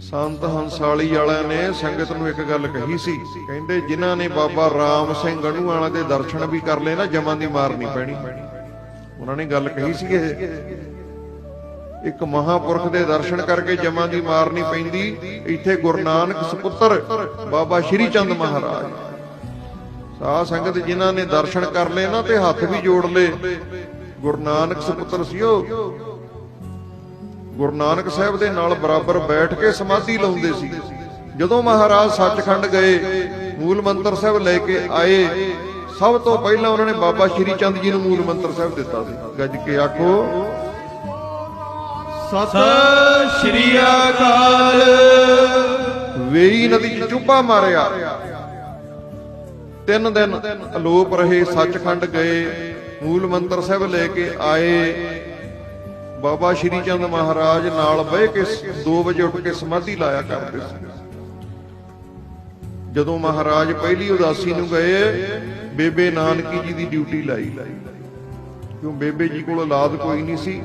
ਸੰਤ ਹੰਸਾਲੀ ਵਾਲਿਆਂ ਨੇ ਸੰਗਤ ਨੂੰ ਇੱਕ ਗੱਲ ਕਹੀ ਸੀ। ਕਹਿੰਦੇ, ਜਿਨ੍ਹਾਂ ਨੇ ਬਾਬਾ ਰਾਮ ਸਿੰਘ ਗਣੂ ਵਾਲਾ ਦੇ ਦਰਸ਼ਨ ਵੀ ਕਰ ਲਏ ਨਾ, ਜਮਾਂ ਦੀ ਮਾਰ ਨਹੀਂ ਪੈਣੀ। ਉਹਨਾਂ ਨੇ ਗੱਲ ਕਹੀ ਸੀ ਇਹ। ਇੱਕ ਮਹਾਪੁਰਖ ਦੇ ਦਰਸ਼ਨ ਕਰਕੇ ਜਮਾਂ ਦੀ ਮਾਰ ਨਹੀਂ ਪੈਂਦੀ। ਇੱਥੇ ਗੁਰੂ ਨਾਨਕ ਸੁਪੁੱਤਰ ਬਾਬਾ ਸ਼੍ਰੀ ਚੰਦ ਮਹਾਰਾਜ। ਸਾਧ ਸੰਗਤ ਜਿਨ੍ਹਾਂ ਨੇ ਦਰਸ਼ਨ ਕਰ ਲਏ ਨਾ, ਤੇ ਹੱਥ ਵੀ ਜੋੜ ਲਏ। ਗੁਰੂ ਨਾਨਕ ਸੁਪੁੱਤਰ ਸੀ ਉਹ। ਗੁਰੂ ਨਾਨਕ ਸਾਹਿਬ ਦੇ ਨਾਲ ਬਰਾਬਰ ਬੈਠ ਕੇ ਸਮਾਧੀ ਲਾਉਂਦੇ ਸੀ। ਜਦੋਂ ਮਹਾਰਾਜ ਸੱਚਖੰਡ ਗਏ, ਮੂਲ ਮੰਤਰ ਸਾਹਿਬ ਲੈ ਕੇ ਆਏ, ਸਭ ਤੋਂ ਪਹਿਲਾਂ ਉਹਨਾਂ ਨੇ ਬਾਬਾ ਸ਼੍ਰੀ ਚੰਦ ਜੀ ਨੂੰ ਮੂਲ ਮੰਤਰ ਸਾਹਿਬ ਦਿੱਤਾ ਸੀ। ਗੱਜ ਕੇ ਆਖੋ, ਸਤਿ ਸ਼੍ਰੀ ਅਕਾਲ। ਵੇਈ ਨਦੀ ਚ ਚੁੱਪਾ ਮਾਰਿਆ। ਤਿੰਨ ਦਿਨ ਅਲੋਪ ਰਹੇ, ਸੱਚਖੰਡ ਗਏ, ਮੂਲ ਮੰਤਰ ਸਾਹਿਬ ਲੈ ਕੇ ਆਏ। ਬਾਬਾ ਸ਼੍ਰੀ ਚੰਦ ਮਹਾਰਾਜ ਨਾਲ ਬਹਿ ਕੇ 2 ਵਜੇ ਉੱਠ ਕੇ ਸਮਾਧੀ ਲਾਇਆ ਕਰਦੇ ਸੀ। ਜਦੋਂ ਮਹਾਰਾਜ ਪਹਿਲੀ ਉਦਾਸੀ ਨੂੰ ਗਏ, ਬੇਬੇ ਨਾਨਕੀ ਜੀ ਦੀ ਡਿਊਟੀ ਲਾਈ। ਕਿਉਂ ਬੇਬੇ ਜੀ ਕੋਲ ਔਲਾਦ ਕੋਈ ਨਹੀਂ ਸੀ?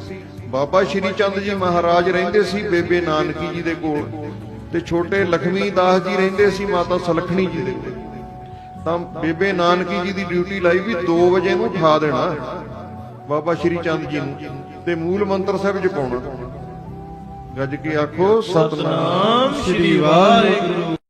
ਬਾਬਾ ਸ਼੍ਰੀ ਚੰਦ ਜੀ ਮਹਾਰਾਜ ਰਹਿੰਦੇ ਸੀ ਬੇਬੇ ਨਾਨਕੀ ਜੀ ਦੇ ਕੋਲ ਤੇ ਛੋਟੇ ਲਖਮੀ ਦਾਸ ਜੀ ਰਹਿੰਦੇ ਸੀ ਮਾਤਾ ਸਲਖਣੀ ਜੀ ਦੇ ਕੋਲ। ਤਾਂ ਬੇਬੇ ਨਾਨਕੀ ਜੀ ਦੀ ਡਿਊਟੀ ਲਾਈ ਵੀ 2 ਵਜੇ ਨੂੰ ਉਠਾ ਦੇਣਾ। ਬਾਬਾ ਸ਼੍ਰੀ ਚੰਦ ਜੀ ਨੂੰ ਤੇ ਮੂਲ ਮੰਤਰ ਸਾਹਿਬ ਜਪਾਉਣਾ ਗੱਜ ਕੇ ਆਖੋ, ਸਤਨਾਮ ਸ਼੍ਰੀ ਵਾਹਿਗੁਰੂ।